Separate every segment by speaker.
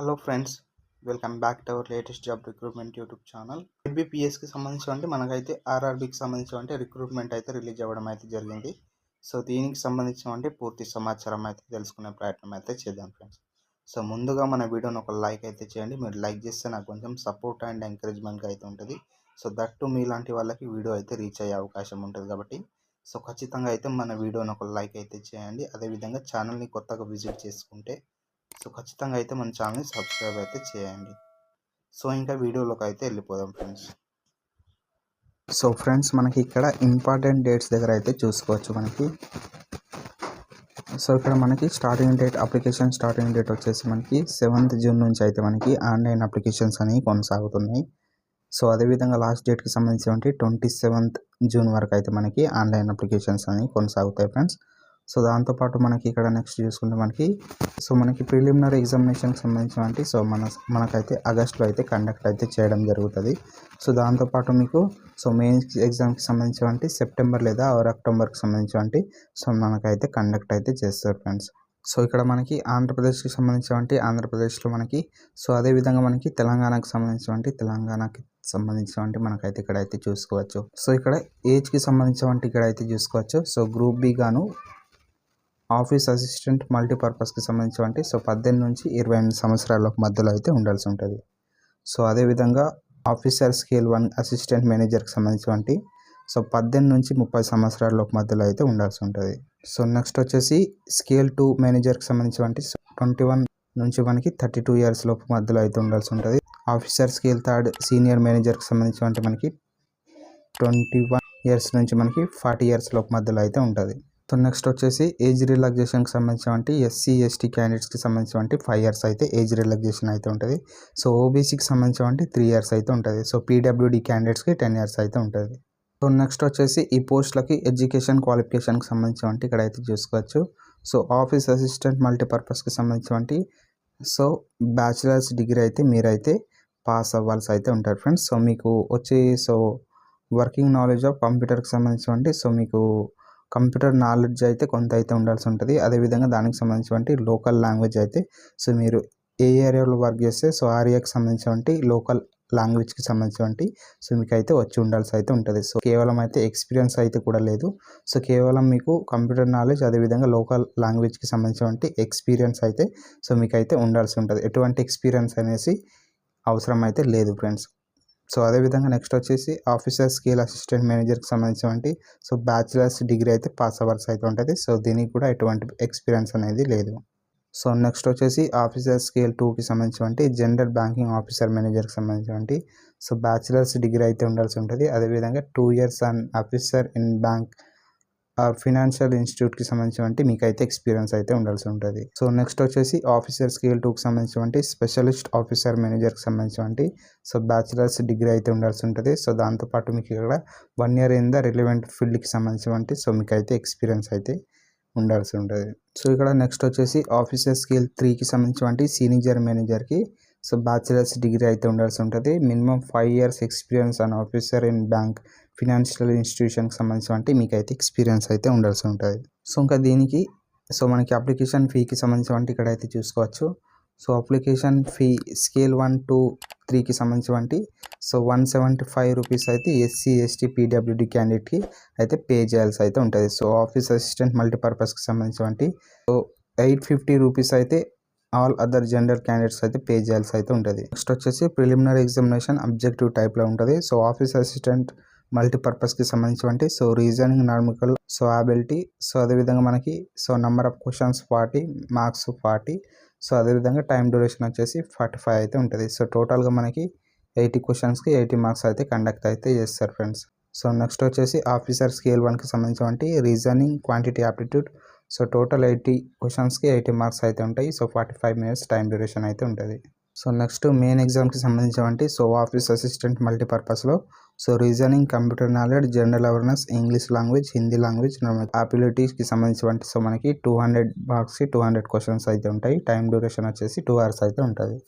Speaker 1: Hello friends welcome back to our latest job recruitment YouTube channel ఎంబీపీఎస్కి సంబంధించి అంటే మనకైతే ఆర్ఆర్బికి సంబంధించి అంటే రిక్రూట్మెంట్ అయితే రిలీజ్ అవ్వడం అయితే జరిగింది. సో దీనికి సంబంధించిన అంటే పూర్తి సమాచారం అయితే తెలుసుకునే ప్రయత్నం అయితే చేద్దాం ఫ్రెండ్స్ సో ముందుగా మన వీడియోని ఒక లైక్ అయితే చేయండి. మీరు లైక్ చేస్తే నాకు కొంచెం సపోర్ట్ అండ్ ఎంకరేజ్మెంట్గా అయితే ఉంటుంది. సో దట్టు మీలాంటి వాళ్ళకి వీడియో అయితే రీచ్ అయ్యే అవకాశం ఉంటుంది కాబట్టి. సో ఖచ్చితంగా అయితే మన వీడియోని ఒక లైక్ అయితే చేయండి. అదేవిధంగా ఛానల్ని కొత్తగా విజిట్ చేసుకుంటే సో ఖచ్చితంగా అయితే మన ఛానల్ని సబ్స్క్రైబ్ అయితే చేయండి. సో ఇంకా వీడియోలోకి అయితే వెళ్ళిపోదాం ఫ్రెండ్స్. సో ఫ్రెండ్స్ మనకి ఇక్కడ ఇంపార్టెంట్ డేట్స్ దగ్గర అయితే చూసుకోవచ్చు మనకి. సో ఇక్కడ మనకి starting date application starting date వచ్చేసి మనకి సెవెంత్ జూన్ నుంచి అయితే మనకి ఆన్లైన్ అప్లికేషన్స్ అనేవి కొనసాగుతున్నాయి. సో అదేవిధంగా లాస్ట్ డేట్కి సంబంధించి ట్వంటీ సెవెంత్ జూన్ వరకు అయితే మనకి ఆన్లైన్ అప్లికేషన్స్ అనేవి కొనసాగుతాయి ఫ్రెండ్స్. సో దాంతోపాటు మనకి ఇక్కడ నెక్స్ట్ చూసుకుంటే మనకి సో మనకి ప్రిలిమినరీ ఎగ్జామినేషన్కి సంబంధించినటువంటి సో మన మనకైతే ఆగస్ట్లో అయితే కండక్ట్ అయితే చేయడం జరుగుతుంది. సో దాంతోపాటు మీకు సో మెయిన్ ఎగ్జామ్కి సంబంధించినటువంటి సెప్టెంబర్ లేదా ఆర్ అక్టోబర్కి సంబంధించినటువంటి సో మనకైతే కండక్ట్ అయితే చేస్తారు ఫ్రెండ్స్ సో ఇక్కడ మనకి ఆంధ్రప్రదేశ్కి సంబంధించినటువంటి ఆంధ్రప్రదేశ్లో మనకి సో అదేవిధంగా మనకి తెలంగాణకు సంబంధించినటువంటి తెలంగాణకి సంబంధించినటువంటి మనకైతే ఇక్కడ అయితే చూసుకోవచ్చు. సో ఇక్కడ ఏజ్కి సంబంధించినటువంటి ఇక్కడ అయితే చూసుకోవచ్చు. సో గ్రూప్ బి గాను ఆఫీస్ అసిస్టెంట్ మల్టీపర్పస్కి సంబంధించినటువంటి సో పద్దెనిమిది నుంచి ఇరవై ఎనిమిది సంవత్సరాల మధ్యలో అయితే ఉండాల్సి ఉంటుంది. సో అదేవిధంగా ఆఫీసర్ స్కేల్ వన్ అసిస్టెంట్ మేనేజర్కి సంబంధించి సో పద్దెనిమిది నుంచి ముప్పై సంవత్సరాల మధ్యలో అయితే ఉండాల్సి ఉంటుంది. సో నెక్స్ట్ వచ్చేసి స్కేల్ టూ మేనేజర్కి సంబంధించి ట్వంటీ వన్ నుంచి మనకి థర్టీ టూ ఇయర్స్ లోపు మధ్యలో అయితే ఉండాల్సి ఉంటుంది. ఆఫీసర్ స్కేల్ థర్డ్ సీనియర్ మేనేజర్కి సంబంధించినటువంటి మనకి ట్వంటీ వన్ ఇయర్స్ నుంచి మనకి ఫార్టీ ఇయర్స్ లోపు మధ్యలో అయితే ఉంటుంది. సో నెక్స్ట్ వచ్చేసి ఏజ్ రిలాక్సేషన్కి సంబంధించినటువంటి ఎస్సీ ఎస్టీ క్యాండిడేట్స్కి సంబంధించినటువంటి ఫైవ్ ఇయర్స్ అయితే ఏజ్ రిలాక్సేషన్ అయితే ఉంటుంది. సో ఓబీసీకి సంబంధించినటువంటి త్రీ ఇయర్స్ అయితే ఉంటుంది. సో పీడబ్ల్యూడి క్యాండిడేట్స్కి టెన్ ఇయర్స్ అయితే ఉంటుంది. సో నెక్స్ట్ వచ్చేసి ఈ పోస్ట్లకి ఎడ్యుకేషన్ క్వాలిఫికేషన్కి సంబంధించినటువంటి ఇక్కడ అయితే చూసుకోవచ్చు. సో ఆఫీస్ అసిస్టెంట్ మల్టీపర్పస్కి సంబంధించినటువంటి సో బ్యాచిలర్స్ డిగ్రీ అయితే మీరైతే పాస్ అవ్వాల్సి అయితే ఉంటారు ఫ్రెండ్స్. సో మీకు వచ్చి సో వర్కింగ్ నాలెడ్జ్ ఆఫ్ కంప్యూటర్కి సంబంధించినటువంటి సో మీకు కంప్యూటర్ నాలెడ్జ్ అయితే కొంత అయితే ఉండాల్సి ఉంటుంది. అదేవిధంగా దానికి సంబంధించినటువంటి లోకల్ లాంగ్వేజ్ అయితే సో మీరు ఏ ఏరియాలో వర్క్ చేస్తే సో ఆ ఏరియాకి సంబంధించినటువంటి లోకల్ లాంగ్వేజ్కి సంబంధించినటువంటి సో మీకు అయితే వచ్చి ఉండాల్సి అయితే ఉంటుంది. సో కేవలం అయితే ఎక్స్పీరియన్స్ అయితే కూడా లేదు. సో కేవలం మీకు కంప్యూటర్ నాలెడ్జ్ అదేవిధంగా లోకల్ లాంగ్వేజ్కి సంబంధించినటువంటి ఎక్స్పీరియన్స్ అయితే సో మీకు అయితే ఉండాల్సి ఉంటుంది. ఎటువంటి ఎక్స్పీరియన్స్ అనేసి అవసరం అయితే లేదు ఫ్రెండ్స్. సో అదేవిధంగా నెక్స్ట్ వచ్చేసి ఆఫీసర్ స్కేల్ అసిస్టెంట్ మేనేజర్కి సంబంధించినటువంటి సో బ్యాచిలర్స్ డిగ్రీ అయితే పాస్ అవర్స్ అయితే ఉంటుంది. సో దీనికి కూడా ఎటువంటి ఎక్స్పీరియన్స్ అనేది లేదు. సో నెక్స్ట్ వచ్చేసి ఆఫీసర్ స్కేల్ టూకి సంబంధించినటువంటి జనరల్ బ్యాంకింగ్ ఆఫీసర్ మేనేజర్కి సంబంధించినటువంటి సో బ్యాచిలర్స్ డిగ్రీ అయితే ఉండాల్సి ఉంటుంది. అదేవిధంగా two years and officer in bank financial ఇన్స్టిట్యూట్కి సంబంధించినటువంటి మీకు అయితే ఎక్స్పీరియన్స్ అయితే ఉండాల్సి ఉంటుంది. సో నెక్స్ట్ వచ్చేసి ఆఫీసర్ స్కేల్ టూకి సంబంధించినటువంటి స్పెషలిస్ట్ ఆఫీసర్ మేనేజర్కి సంబంధించినటువంటి సో బ్యాచిలర్స్ డిగ్రీ అయితే ఉండాల్సి ఉంటుంది. సో దాంతోపాటు మీకు ఇక్కడ one year in the relevant ఫీల్డ్కి సంబంధించినటువంటి సో మీకు అయితే ఎక్స్పీరియన్స్ అయితే ఉండాల్సి ఉంటుంది. సో ఇక్కడ నెక్స్ట్ వచ్చేసి ఆఫీసర్ స్కేల్ త్రీకి సంబంధించినటువంటి సీనియర్ మేనేజర్కి సో బ్యాచిలర్స్ డిగ్రీ అయితే ఉండాల్సి ఉంటుంది. Minimum five years experience and officer in bank financial ఇన్స్టిట్యూషన్కి సంబంధించినటువంటి మీకు అయితే ఎక్స్పీరియన్స్ అయితే ఉండాల్సి ఉంటుంది. సో ఇంకా దీనికి సో మనకి అప్లికేషన్ ఫీకి సంబంధించినటువంటి ఇక్కడ అయితే చూసుకోవచ్చు. So application fee scale one two త్రీకి సంబంధించినటువంటి so one seventy five rupees అయితే ఎస్సీ ఎస్టీ పీడబ్ల్యూడి క్యాండిడేట్కి అయితే పే చేయాల్సి అయితే ఉంటుంది. సో ఆఫీస్ అసిస్టెంట్ మల్టీపర్పస్కి సంబంధించినటువంటి సో ఎయిట్ ఫిఫ్టీ రూపీస్ అయితే ఆల్ అదర్ జెండర్ క్యాండిడేట్స్ అయితే పే చేయాల్సి అయితే ఉంటుంది. నెక్స్ట్ వచ్చేసి ప్రిలిమినరీ ఎగ్జామినేషన్ అబ్జెక్టివ్ టైప్లో ఉంటుంది. సో ఆఫీస్ అసిస్టెంట్ మల్టీపర్పస్కి సంబంధించినటువంటి so reasoning numerical so ability so అదేవిధంగా మనకి so number of questions forty marks forty so అదేవిధంగా టైం డ్యూరేషన్ వచ్చేసి ఫార్టీ ఫైవ్ అయితే ఉంటుంది. సో టోటల్గా మనకి ఎయిటీ క్వశ్చన్స్కి ఎయిటీ మార్క్స్ అయితే కండక్ట్ అయితే చేస్తారు ఫ్రెండ్స్ సో నెక్స్ట్ వచ్చేసి ఆఫీసర్ స్కేల్ వన్కి సంబంధించినటువంటి reasoning quantity aptitude so total eighty క్వశ్చన్స్కి ఎయిటీ మార్క్స్ అయితే ఉంటాయి. So forty five minutes time duration అయితే ఉంటుంది. సో నెక్స్ట్ మెయిన్ ఎగ్జామ్కి సంబంధించినవంటి so office assistant మల్టీపర్పస్లో. So reasoning computer knowledge general awareness English language Hindi language ఆపిలిటీస్కి సంబంధించినటువంటి సో మనకి two hundred మార్క్స్కి టూ హండ్రెడ్ క్వశ్చన్స్ అయితే ఉంటాయి. టైం డ్యూరేషన్ వచ్చేసి టూ అవర్స్ అయితే ఉంటుంది.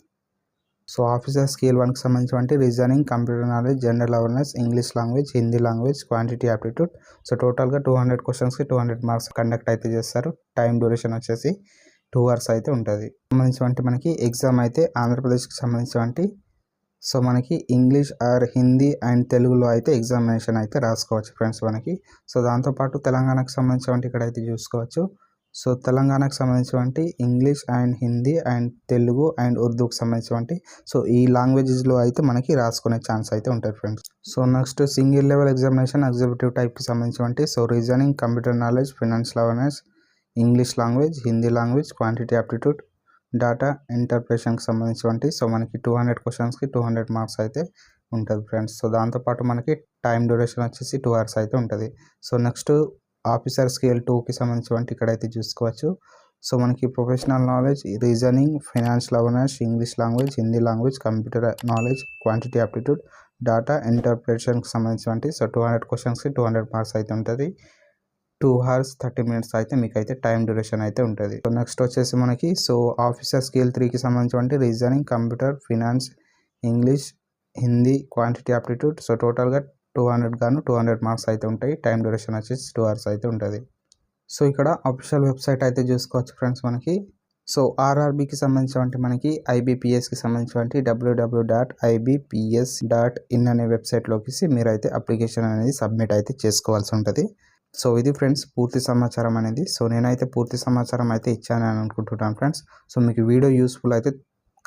Speaker 1: సో ఆఫీసర్ స్కేల్ వన్కి సంబంధించినటువంటి reasoning computer knowledge general awareness English language Hindi language quantity aptitude. So టోటల్గా టూ హండ్రెడ్ క్వశ్చన్స్కి టూ హండ్రెడ్ మార్క్స్ కండక్ట్ అయితే చేస్తారు. టైం డ్యూరేషన్ వచ్చేసి టూ అవర్స్ అయితే ఉంటుంది. సంబంధించినటువంటి మనకి ఎగ్జామ్ అయితే ఆంధ్రప్రదేశ్కి సంబంధించినటువంటి సో మనకి ఇంగ్లీష్ ఆర్ హిందీ అండ్ తెలుగులో అయితే ఎగ్జామినేషన్ అయితే రాసుకోవచ్చు ఫ్రెండ్స్ మనకి. సో దాంతోపాటు తెలంగాణకు సంబంధించినటువంటి ఇక్కడ అయితే చూసుకోవచ్చు. సో తెలంగాణకు సంబంధించినటువంటి English and Hindi and Telugu and ఉర్దూకి సంబంధించినటువంటి సో ఈ లాంగ్వేజెస్లో అయితే మనకి రాసుకునే ఛాన్స్ అయితే ఉంటుంది friends. So next single level examination executive టైప్కి సంబంధించినటువంటి so reasoning computer knowledge financial awareness English language Hindi language quantity aptitude data ఇంటర్ప్రిటేషన్కి సంబంధించినటువంటి సో మనకి టూ హండ్రెడ్ క్వశ్చన్స్కి టూ హండ్రెడ్ మార్క్స్ అయితే ఉంటుంది ఫ్రెండ్స్. సో దాంతోపాటు మనకి టైం డ్యూరేషన్ వచ్చేసి టూ అవర్స్ అయితే ఉంటుంది. సో నెక్స్ట్ ఆఫీసర్ స్కేల్ టూకి సంబంధించినటువంటి ఇక్కడైతే చూసుకోవచ్చు. సో మనకి professional knowledge reasoning financial awareness English language Hindi language computer knowledge quantity aptitude data ఇంటర్ప్రిటేషన్కి సంబంధించినటువంటి సో టూ హండ్రెడ్ క్వశ్చన్స్కి టూ హండ్రెడ్ మార్క్స్ అయితే ఉంటుంది. టూ అవర్స్ థర్టీ మినిట్స్ అయితే మీకు అయితే టైం డ్యూరేషన్ అయితే ఉంటుంది. సో నెక్స్ట్ వచ్చేసి మనకి సో ఆఫీసర్ స్కిల్ త్రీకి సంబంధించి reasoning computer finance English Hindi quantity aptitude. So టోటల్గా టూ హండ్రెడ్ గాను టూ హండ్రెడ్ మార్క్స్ అయితే ఉంటాయి. టైం డ్యూరేషన్ వచ్చేసి టూ అవర్స్ అయితే ఉంటుంది. సో ఇక్కడ అఫీషియల్ వెబ్సైట్ అయితే చూసుకోవచ్చు ఫ్రెండ్స్ మనకి. సో ఆర్ఆర్బికి సంబంధించినటువంటి మనకి ఐబీపీఎస్కి సంబంధించినటువంటి WWW dot IBPS dot in అనే వెబ్సైట్లోకి మీరైతే అప్లికేషన్ అనేది సబ్మిట్ అయితే చేసుకోవాల్సి ఉంటుంది. సో ఇది ఫ్రెండ్స్ పూర్తి సమాచారం అనేది. సో నేనైతే పూర్తి సమాచారం అయితే ఇచ్చాను అని అనుకుంటున్నాను ఫ్రెండ్స్. సో మీకు వీడియో యూస్ఫుల్ అయితే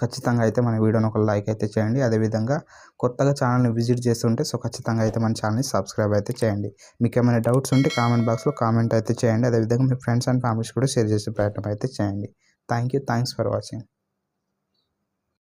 Speaker 1: ఖచ్చితంగా అయితే మన వీడియోని ఒక లైక్ అయితే చేయండి. అదేవిధంగా కొత్తగా ఛానల్ని విజిట్ చేస్తుంటే సో ఖచ్చితంగా అయితే మన ఛానల్ని సబ్స్క్రైబ్ అయితే చేయండి. మీకు ఏమైనా డౌట్స్ ఉంటే కామెంట్ బాక్స్లో కామెంట్ అయితే చేయండి. అదేవిధంగా మీ ఫ్రెండ్స్ అండ్ ఫ్యామిలీస్ కూడా షేర్ చేసే ప్రయత్నం అయితే చేయండి. Thank you thanks for watching.